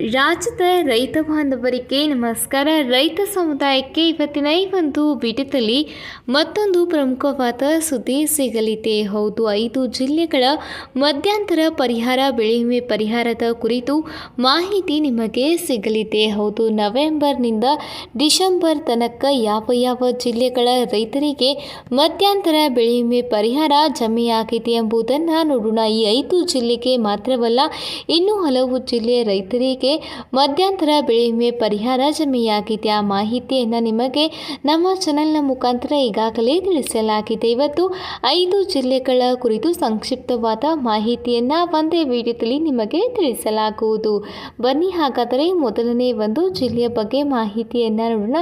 ರಾಜ್ಯದ ರೈತ ಬಾಂಧವರಿಗೆ ನಮಸ್ಕಾರ. ರೈತ ಸಮುದಾಯಕ್ಕೆ ಇವತ್ತಿನ ಈ ಒಂದು ಬಿಡದಲ್ಲಿ ಮತ್ತೊಂದು ಪ್ರಮುಖವಾದ ಸುದ್ದಿ ಸಿಗಲಿದೆ. ಹೌದು, ಐದು ಜಿಲ್ಲೆಗಳ ಮಧ್ಯಂತರ ಪರಿಹಾರ, ಬೆಳೆ ವಿಮೆ ಪರಿಹಾರದ ಕುರಿತು ಮಾಹಿತಿ ನಿಮಗೆ ಸಿಗಲಿದೆ. ಹೌದು, ನವೆಂಬರ್ನಿಂದ ಡಿಸೆಂಬರ್ ತನಕ ಯಾವ ಯಾವ ಜಿಲ್ಲೆಗಳ ರೈತರಿಗೆ ಮಧ್ಯಂತರ ಬೆಳೆ ವಿಮೆ ಪರಿಹಾರ ಜಮೆಯಾಗಿದೆ ಎಂಬುದನ್ನು ನೋಡೋಣ. ಈ ಐದು ಜಿಲ್ಲೆಗೆ ಮಾತ್ರವಲ್ಲ, ಇನ್ನೂ ಹಲವು ಜಿಲ್ಲೆಯ ರೈತರಿಗೆ ಮಧ್ಯಂತರ ಬೆಳೆ ವಿಮೆ ಪರಿಹಾರ ಜಮೆಯಾಗಿದೆ. ಆ ಮಾಹಿತಿಯನ್ನು ನಿಮಗೆ ನಮ್ಮ ಚಾನೆಲ್ನ ಮುಖಾಂತರ ಈಗಾಗಲೇ ತಿಳಿಸಲಾಗಿದೆ. ಇವತ್ತು ಐದು ಜಿಲ್ಲೆಗಳ ಕುರಿತು ಸಂಕ್ಷಿಪ್ತವಾದ ಮಾಹಿತಿಯನ್ನು ಒಂದೇ ವಿಡಿಯೋದಲ್ಲಿ ನಿಮಗೆ ತಿಳಿಸಲಾಗುವುದು. ಬನ್ನಿ, ಹಾಗಾದರೆ ಮೊದಲನೇ ಒಂದು ಜಿಲ್ಲೆಯ ಬಗ್ಗೆ ಮಾಹಿತಿಯನ್ನು ನೋಡೋಣ.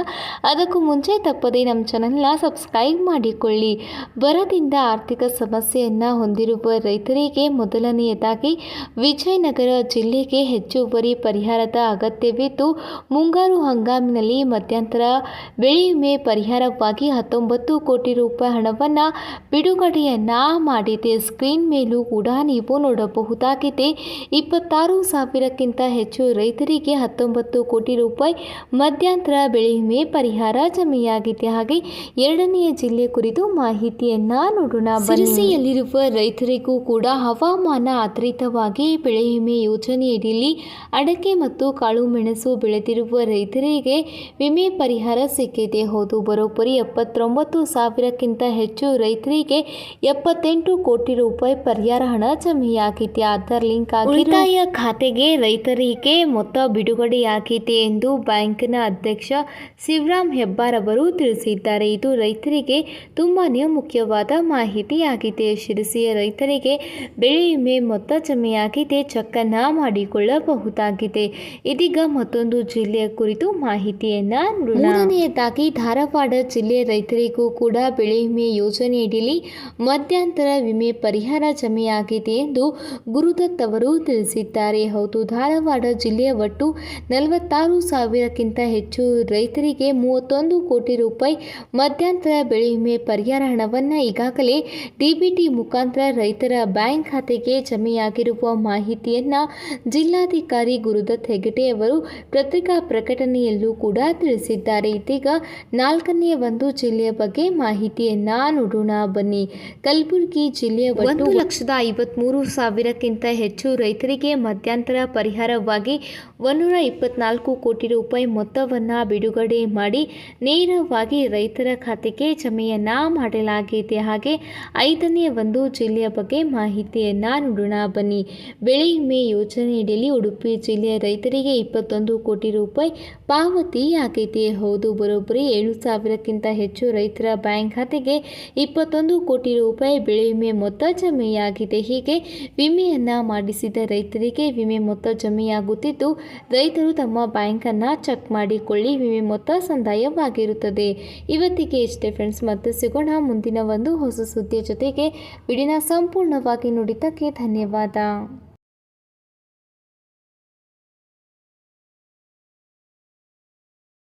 ಅದಕ್ಕೂ ಮುಂಚೆ ತಪ್ಪದೇ ನಮ್ಮ ಚಾನೆಲ್ನ ಸಬ್ಸ್ಕ್ರೈಬ್ ಮಾಡಿಕೊಳ್ಳಿ. ಬರದಿಂದ ಆರ್ಥಿಕ ಸಮಸ್ಯೆಯನ್ನು ಹೊಂದಿರುವ ರೈತರಿಗೆ ಮೊದಲನೆಯದಾಗಿ ವಿಜಯನಗರ ಜಿಲ್ಲೆಗೆ ಹೆಚ್ಚುವರಿ ಪರಿಹಾರದ ಅಗತ್ಯವಿದ್ದು, ಮುಂಗಾರು ಹಂಗಾಮಿನಲ್ಲಿ ಮಧ್ಯಂತರ ಬೆಳೆ ವಿಮೆ ಪರಿಹಾರವಾಗಿ ಹತ್ತೊಂಬತ್ತು ಕೋಟಿ ರೂಪಾಯಿ ಹಣವನ್ನು ಬಿಡುಗಡೆಯನ್ನ ಮಾಡಿದೆ. ಸ್ಕ್ರೀನ್ ಮೇಲೂ ಕೂಡ ನೀವು ನೋಡಬಹುದಾಗಿದೆ. ಇಪ್ಪತ್ತಾರು ಸಾವಿರಕ್ಕಿಂತ ಹೆಚ್ಚು ರೈತರಿಗೆ ಹತ್ತೊಂಬತ್ತು ಕೋಟಿ ರೂಪಾಯಿ ಮಧ್ಯಂತರ ಬೆಳೆ ವಿಮೆ ಪರಿಹಾರ ಜಮೆಯಾಗಿದೆ. ಹಾಗೆ ಎರಡನೆಯ ಜಿಲ್ಲೆ ಕುರಿತು ಮಾಹಿತಿಯನ್ನ ನೋಡೋಣ. ಬರಸೆಯಲ್ಲಿರುವ ರೈತರಿಗೂ ಕೂಡ ಹವಾಮಾನ ಆಧಾರಿತವಾಗಿ ಬೆಳೆ ವಿಮೆ ಯೋಜನೆಯಡಿಯಲ್ಲಿ ಅಡಕೆ ಮತ್ತು ಕಾಳು ಮೆಣಸು ಬೆಳೆದಿರುವ ರೈತರಿಗೆ ವಿಮೆ ಪರಿಹಾರ ಸಿಕ್ಕಿದೆ. ಹೌದು, ಬರೋಬ್ಬರಿ ಎಪ್ಪತ್ತೊಂಬತ್ತು ಸಾವಿರಕ್ಕಿಂತ ಹೆಚ್ಚು ರೈತರಿಗೆ ಎಪ್ಪತ್ತೆಂಟು ಕೋಟಿ ರೂಪಾಯಿ ಪರಿಹಾರ ಹಣ ಜಮೆಯಾಗಿದೆ. ಆಧಾರ್ ಲಿಂಕ್ ಉಳಿತಾಯ ಖಾತೆಗೆ ರೈತರಿಗೆ ಮೊತ್ತ ಬಿಡುಗಡೆಯಾಗಿದೆ ಎಂದು ಬ್ಯಾಂಕ್ನ ಅಧ್ಯಕ್ಷ ಶಿವರಾಮ್ ಹೆಬ್ಬಾರ್ ಅವರು ತಿಳಿಸಿದ್ದಾರೆ. ಇದು ರೈತರಿಗೆ ತುಂಬಾ ಮುಖ್ಯವಾದ ಮಾಹಿತಿಯಾಗಿದೆ. ಶಿರಸಿಯ ರೈತರಿಗೆ ಬೆಳೆ ವಿಮೆ ಮೊತ್ತ ಜಮೆಯಾಗಿದೆ. ಚಕ್ಕನ್ನ ಮಾಡಿಕೊಳ್ಳಬಹುದಾಗಿದೆ. ಇದೀಗ ಮತ್ತೊಂದು ಜಿಲ್ಲೆಯ ಕುರಿತು ಮಾಹಿತಿಯನ್ನ. ಮೂರನೆಯದಾಗಿ ಧಾರವಾಡ ಜಿಲ್ಲೆ ರೈತರಿಗೂ ಕೂಡ ಬೆಳೆ ವಿಮೆ ಯೋಜನೆಯಡಿಯಲ್ಲಿ ಮಧ್ಯಂತರ ವಿಮೆ ಪರಿಹಾರ ಜಮೆಯಾಗಿದೆ ಎಂದು ಗುರುದತ್ ಅವರು ತಿಳಿಸಿದ್ದಾರೆ ಹೌದು, ಧಾರವಾಡ ಜಿಲ್ಲೆಯ ಒಟ್ಟು ನಲವತ್ತಾರು ಸಾವಿರಕ್ಕಿಂತ ಹೆಚ್ಚು ರೈತರಿಗೆ ಮೂವತ್ತೊಂದು ಕೋಟಿ ರೂಪಾಯಿ ಮಧ್ಯಂತರ ಬೆಳೆ ವಿಮೆ ಪರಿಹಾರ ಹಣವನ್ನು ಈಗಾಗಲೇ ಡಿಬಿಟಿ ಮುಖಾಂತರ ರೈತರ ಬ್ಯಾಂಕ್ ಖಾತೆಗೆ ಜಮೆಯಾಗಿರುವ ಮಾಹಿತಿಯನ್ನ ಜಿಲ್ಲಾಧಿಕಾರಿ ಗುರುದತ್ ಹೆಗಡೆ ಅವರು ಪತ್ರಿಕಾ ಪ್ರಕಟಣೆಯಲ್ಲೂ ಕೂಡ ತಿಳಿಸಿದ್ದಾರೆ. ಇದೀಗ ನಾಲ್ಕನೆಯ ಒಂದು ಜಿಲ್ಲೆಯ ಬಗ್ಗೆ ಮಾಹಿತಿಯನ್ನ ನೋಡೋಣ ಬನ್ನಿ. ಕಲಬುರಗಿ ಜಿಲ್ಲೆಯ ಒಂದು ಲಕ್ಷದ ಐವತ್ಮೂರು ಸಾವಿರಕ್ಕಿಂತ ಹೆಚ್ಚು ರೈತರಿಗೆ ಮಧ್ಯಂತರ ಪರಿಹಾರವಾಗಿ ಒಂದೂರ ಇಪ್ಪತ್ನಾಲ್ಕು ಕೋಟಿ ರೂಪಾಯಿ ಮೊತ್ತವನ್ನು ಬಿಡುಗಡೆ ಮಾಡಿ ನೇರವಾಗಿ ರೈತರ ಖಾತೆಗೆ ಜಮೆಯನ್ನ ಮಾಡಲಾಗಿದೆ. ಹಾಗೆ ಐದನೇ ಒಂದು ಜಿಲ್ಲೆಯ ಬಗ್ಗೆ ಮಾಹಿತಿಯನ್ನ ನೋಡೋಣ. ಬನ್ನಿ. ಬೆಳೆ ವಿಮೆ ಯೋಜನೆಯಡಿಯಲ್ಲಿ ಉಡುಪಿ ಜಿಲ್ಲೆಯ ರೈತರಿಗೆ ಇಪ್ಪತ್ತೊಂದು ಕೋಟಿ ರೂಪಾಯಿ ಪಾವತಿ ಆಗೈತೆ ಹೌದು, ಬರೋಬ್ಬರಿ ಏಳು ಸಾವಿರಕ್ಕಿಂತ ಹೆಚ್ಚು ರೈತರ ಬ್ಯಾಂಕ್ ಖಾತೆಗೆ ಇಪ್ಪತ್ತೊಂದು ಕೋಟಿ ರೂಪಾಯಿ ಬೆಳೆ ವಿಮೆ ಮೊತ್ತ ಜಮೆಯಾಗಿದೆ. ಹೀಗೆ ವಿಮೆಯನ್ನ ಮಾಡಿಸಿದ ರೈತರಿಗೆ ವಿಮೆ ಮೊತ್ತ ಜಮೆಯಾಗುತ್ತಿದ್ದು, ರೈತರು ತಮ್ಮ ಬ್ಯಾಂಕನ್ನು ಚೆಕ್ ಮಾಡಿಕೊಳ್ಳಿ ವಿಮೆ ಮೊತ್ತ ಸಂದಾಯವಾಗಿರುತ್ತದೆ. ಇವತ್ತಿಗೆ ಇಷ್ಟೇ ಫ್ರೆಂಡ್ಸ್ ಮತ್ತೆ ಸಿಗೋಣ ಮುಂದಿನ ಒಂದು ಹೊಸ ಸುದ್ದಿಯ ಜೊತೆಗೆ. ವಿಡಿಯೋನ ಸಂಪೂರ್ಣವಾಗಿ ನೋಡಿದ್ದಕ್ಕೆ ಧನ್ಯವಾದ.